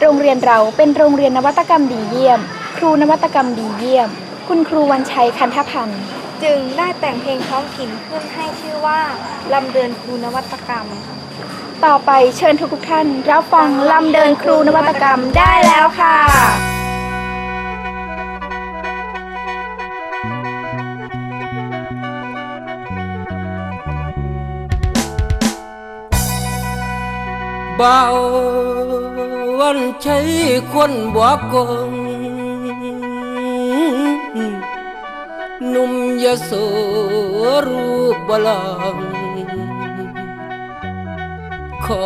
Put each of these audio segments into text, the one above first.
โรงเรียนเราเป็นโรงเรียนนวัตกรรมดีเยี่ยม ครูนวัตกรรมดีเยี่ยม คุณครูวันชัยคันธพันธ์จึงได้แต่งเพลงท้องถิ่นขึ้นให้ชื่อว่าลำเดินครูนวัตกรรม ต่อไปเชิญทุกๆท่าน รับฟังลำเดินครูนวัตกรรมได้แล้วค่ะเบา วันใช้คนบวกกงหนุ่มยโสรูปบลองขอ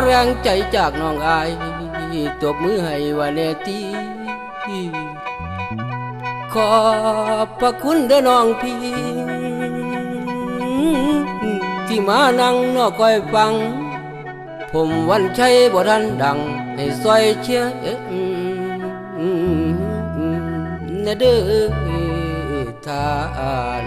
แรงใจจากน้องอายตบมือให้ว่าแน่ตีขอบพระคุณเด้อน้องพี่ ที่มานั่งนอกคอยฟัง ผมวันชัยบ่ทันดัง ให้ซอยเชียร์เอ้อนเด้อทาน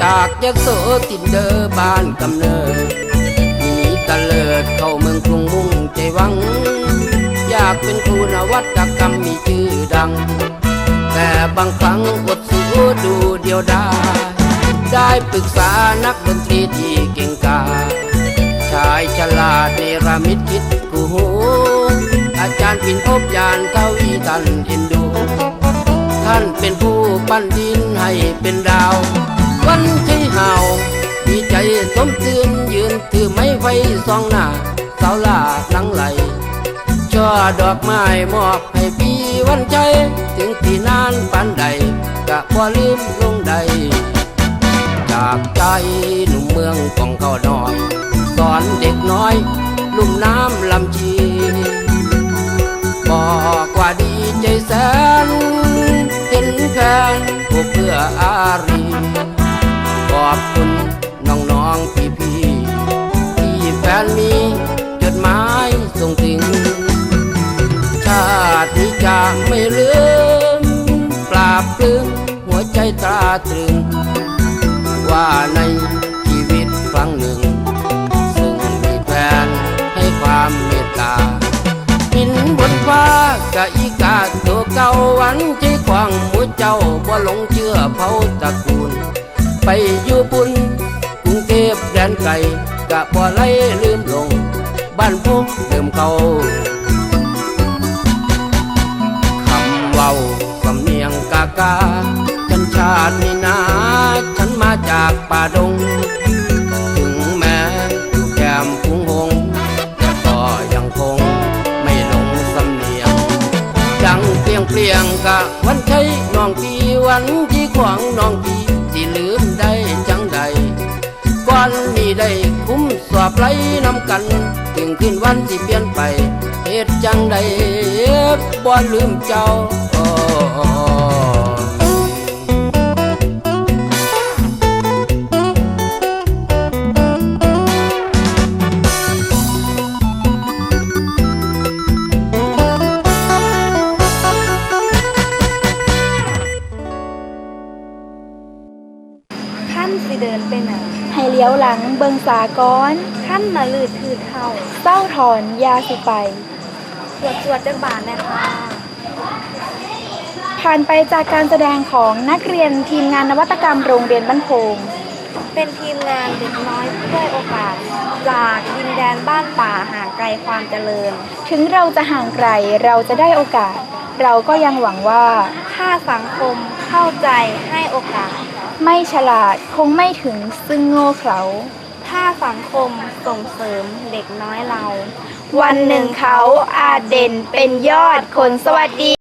จากยโสตินเดอบ้านกำเนิด เกิดเข้าเมืองกรุงมุ่งใจหวัง อยากเป็นครูนวัตกรรมมีชื่อดัง แต่บางครั้งอดสู้ดูเดียวได้ได้ปรึกษานักดนตรีที่เก่งกาชายฉลาดเนรมิตคิดกูหู อาจารย์ปินพบยานทวีตันเอ็นดู ท่านเป็นผู้ปั้นดินให้เป็นดาว วันที่เห่าดีใจสมเตื่นยื ดอกไม้มอบให้พี่วันใจ ถึงที่นานปันใดกะบ่ลืมลงใด จากใจหนุ่มเมืองของเขานอยสอนเด็กน้อย ลุ่มน้ำลำชี ลื้มหัวใจตราตรึง ว่าในชีวิตครั้งหนึ่ง ซึ่งมีแฟนให้ความเมตตาหินบนฟ้ากะอีกาตัวเก่าวันที่ขวางหมูเจ้าบ่หลงเชื่อเผาตระกูล ไปอยู่บุญกรุงเทพแดนไกลกะบ่ไล่ลืมลง บ้านพวกเดิมเขา กาฉันชาตินี่นาฉันมาจากป่าดง ถึงแม้อยู่แก้มพุงหงแต่ก็ยังคงไม่หลงสำเนียงจังเปลียงเปลียงกะวันใช้น้องพี่วันที่ขวางน้องพี่สิลืมได้จังใดก่อนนี้ได้คุ้มสอบไหลนำกัน ถึงขึ้นวันที่เปลี่ยนไปเหตุจังใดบ่ลืมเจ้า นสิเดินไปไหนให้เลี้ยวหลังเบิงสากอน ขั้นมาลืดคือเท่าเศร้าถอนยาสิไปสวดสวดจักบาทนะคะผ่านไปจากการแสดงของนักเรียนทีมงานนวัตกรรมโรงเรียนบ้านโพงเป็นทีมงานเด็กน้อยผู้ด้อยโอกาส จากดินแดนบ้านป่าห่างไกลความเจริญ ถึงเราจะห่างไกลเราจะได้โอกาส เราก็ยังหวังว่า ถ้าสังคมเข้าใจให้โอกาส ไม่ฉลาดคงไม่ถึงซึ่งโง่เขลา ถ้าสังคมส่งเสริมเด็กน้อยเรา วันหนึ่งเขาอาจเด่นเป็นยอดคนสวัสดี